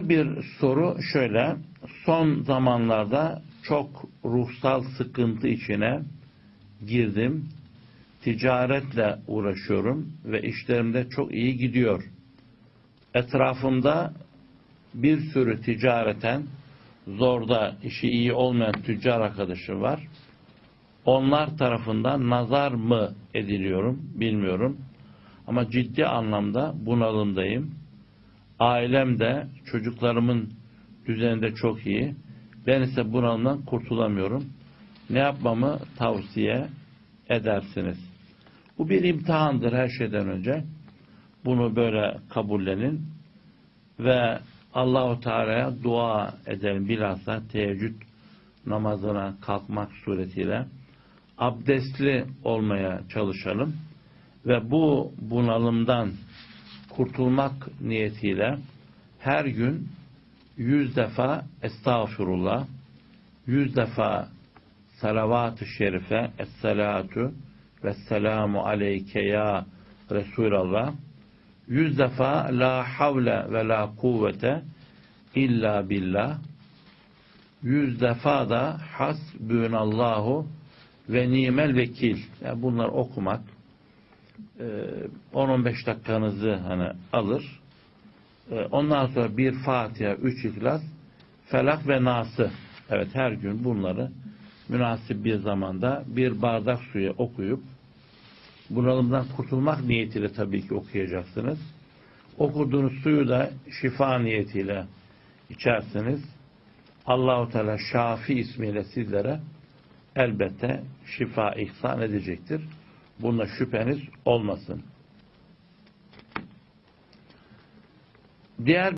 Bir soru şöyle. Son zamanlarda çok ruhsal sıkıntı içine girdim. Ticaretle uğraşıyorum ve işlerimde çok iyi gidiyor. Etrafımda bir sürü ticareten zorda işi iyi olmayan tüccar arkadaşım var. Onlar tarafından nazar mı ediliyorum bilmiyorum. Ama ciddi anlamda bunalımdayım. Ailem de çocuklarımın düzeninde çok iyi. Ben ise bunalımdan kurtulamıyorum. Ne yapmamı tavsiye edersiniz? Bu bir imtihandır her şeyden önce. Bunu böyle kabullenin ve Allahu Teala'ya dua edelim bilhassa teheccüd namazına kalkmak suretiyle abdestli olmaya çalışalım ve bu bunalımdan kurtulmak niyetiyle her gün yüz defa estağfurullah, yüz defa salavat-ı şerife, esselatu ve selamu aleyke ya Resulallah, yüz defa la havle ve la kuvvete illa billah, yüz defa da hasbünallahu ve nimel vekil. Yani bunlar okumak, 10-15 dakikanızı hani alır. E, Ondan sonra bir Fatiha, üç İhlas, Felak ve Nas'ı. Evet her gün bunları münasip bir zamanda bir bardak suya okuyup bunalımdan kurtulmak niyetiyle tabii ki okuyacaksınız. Okuduğunuz suyu da şifa niyetiyle içersiniz. Allahu Teala Şafi ismiyle sizlere elbette şifa ihsan edecektir. Bunda şüpheniz olmasın. Diğer